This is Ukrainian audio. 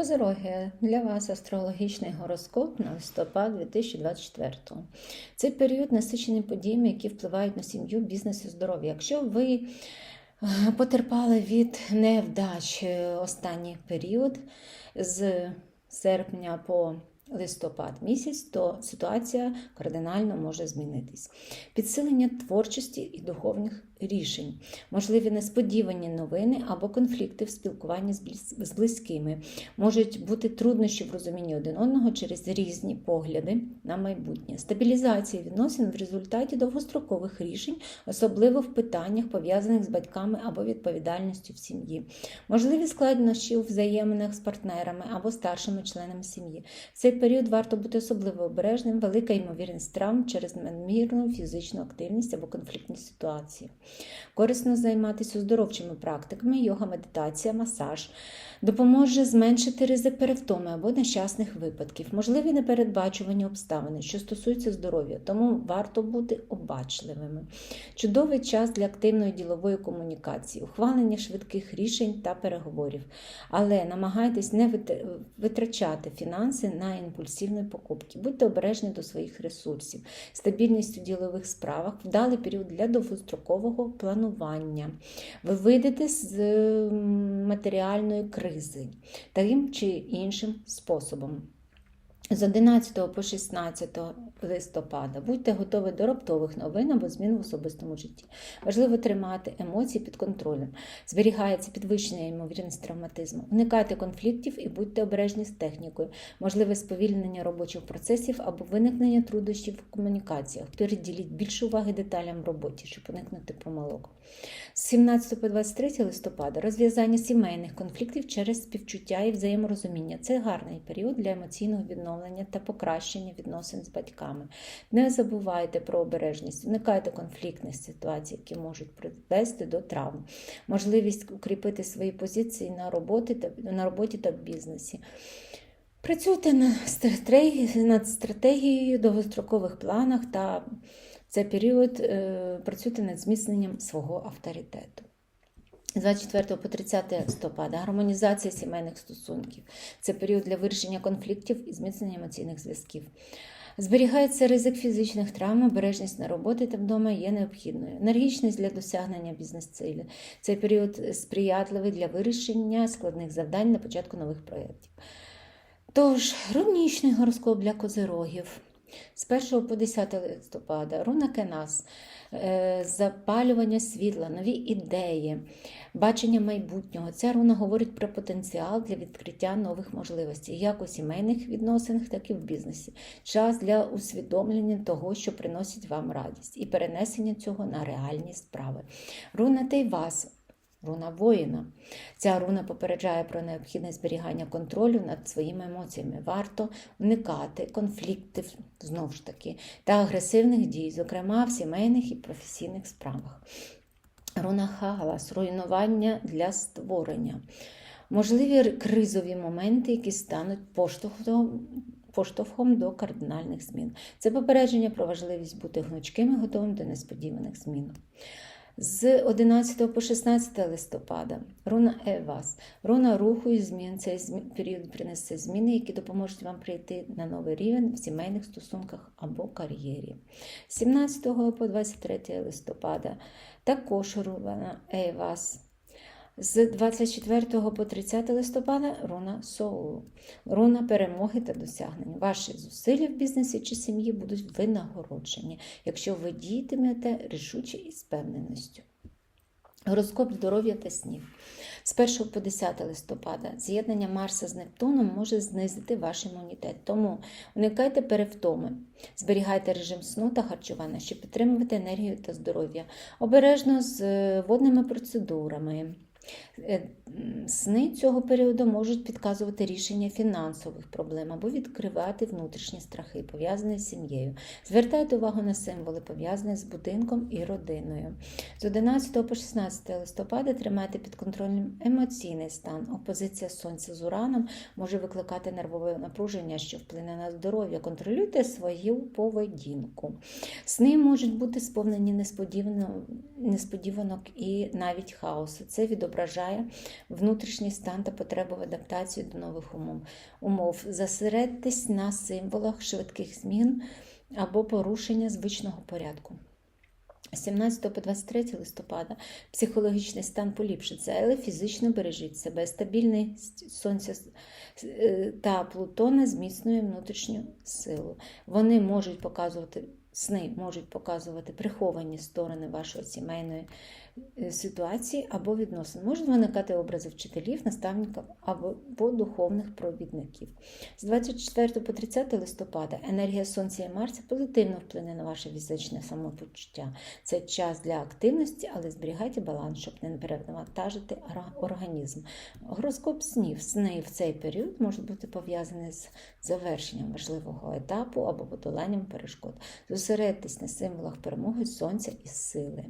Козироги, для вас астрологічний гороскоп на листопад 2024. Цей період насичений подіями, які впливають на сім'ю, бізнес і здоров'я. Якщо ви е, потерпали від невдач е, останній період з серпня по листопад місяць, то ситуація кардинально може змінитись. Підсилення творчості і духовних рішень, можливі несподівані новини або конфлікти в спілкуванні з близькими, можуть бути труднощі в розумінні один одного через різні погляди на майбутнє, стабілізація відносин в результаті довгострокових рішень, особливо в питаннях, пов'язаних з батьками або відповідальністю в сім'ї, можливі складнощі у взаєминах з партнерами або старшими членами сім'ї. В цей період варто бути особливо обережним, велика ймовірність травм через надмірну фізичну активність або конфліктні ситуації. Корисно займатися оздоровчими практиками, йога, медитація, масаж допоможе зменшити ризик перевтоми або нещасних випадків, можливі непередбачувані обставини, що стосуються здоров'я, тому варто бути обачливими. Чудовий час для активної ділової комунікації, ухвалення швидких рішень та переговорів. Але намагайтесь не витрачати фінанси на імпульсивні покупки. Будьте обережні до своїх ресурсів, стабільність у ділових справах, вдалий період для довгострокового планування. Ви вийдете з е, матеріальної кризи таким чи іншим способом. З 11 по 16 листопада будьте готові до раптових новин або змін в особистому житті. Важливо тримати емоції під контролем. Зберігається підвищення ймовірність травматизму. Уникайте конфліктів і будьте обережні з технікою. Можливе сповільнення робочих процесів або виникнення труднощів в комунікаціях. Приділіть більше уваги деталям в роботі, щоб уникнути помилок. З 17 по 23 листопада розв'язання сімейних конфліктів через співчуття і взаєморозуміння. Це гарний період для емоційного відновлення та покращення відносин з батьками. Не забувайте про обережність, уникайте конфліктних ситуацій, які можуть привести до травм, можливість укріпити свої позиції на роботі та, на роботі та в бізнесі. Працюйте над стратегією довгострокових планах та в цей період е, працюйте над зміцненням свого авторитету. З 24 по 30 листопада гармонізація сімейних стосунків. Це період для вирішення конфліктів і зміцнення емоційних зв'язків. Зберігається ризик фізичних травм, обережність на роботі та вдома є необхідною. Енергічність для досягнення бізнес-цілі. Цей період сприятливий для вирішення складних завдань на початку нових проєктів. Тож, рунічний гороскоп для козирогів. З 1 по 10 листопада руна Кенас, е, запалювання світла, нові ідеї, бачення майбутнього. Ця руна говорить про потенціал для відкриття нових можливостей, як у сімейних відносинах, так і в бізнесі. Час для усвідомлення того, що приносить вам радість, і перенесення цього на реальні справи. Руна Тейвас. Руна воїна. Ця руна попереджає про необхідне зберігання контролю над своїми емоціями. Варто уникати конфліктів знову ж таки та агресивних дій, зокрема в сімейних і професійних справах. Руна Хагалас руйнування для створення. Можливі кризові моменти, які стануть поштовхом. Поштовхом до кардинальних змін. Це попередження про важливість бути гнучким і готовим до несподіваних змін. З 11 по 16 листопада руна Евас, руна руху і змін. Цей період принесе зміни, які допоможуть вам прийти на новий рівень в сімейних стосунках або кар'єрі. З 17 по 23 листопада також руна Евас. З 24 по 30 листопада руна Соулу, руна перемоги та досягнень. Ваші зусилля в бізнесі чи сім'ї будуть винагороджені, якщо ви діятимете рішуче і з певненістю. Гороскоп здоров'я та снів. З 1 по 10 листопада з'єднання Марса з Нептуном може знизити ваш імунітет. Тому уникайте перевтоми, зберігайте режим сну та харчування, щоб підтримувати енергію та здоров'я. Обережно з е, водними процедурами. Е, Сни цього періоду можуть підказувати рішення фінансових проблем або відкривати внутрішні страхи, пов'язані з сім'єю. Звертайте увагу на символи, пов'язані з будинком і родиною. З 11 по 16 листопада тримайте під контролем емоційний стан. Опозиція сонця з ураном може викликати нервове напруження, що вплине на здоров'я. Контролюйте свою поведінку. Сни можуть бути сповнені несподіванок і навіть хаосу. Це відображає внутрішній стан та потребу в адаптації до нових умов. умов. Зосередьтесь на символах швидких змін або порушення звичного порядку. З 17 по 23 листопада психологічний стан поліпшиться, але фізично бережіть себе. Стабільний сонця е, та Плутона зміцнює внутрішню силу. Вони можуть показувати. Сни можуть показувати приховані сторони вашої сімейної е, ситуації або відносин. Можуть виникати образи вчителів, наставників або духовних провідників. З 24 по 30 листопада енергія Сонця і Марса позитивно вплине на ваше фізичне самопочуття. Це час для активності, але зберігайте баланс, щоб не перевантажити організм. Гороскоп снів. Сни в цей період можуть бути пов'язані з завершенням важливого етапу або подоланням перешкод. Зосередьтесь на символах перемоги сонця і сили.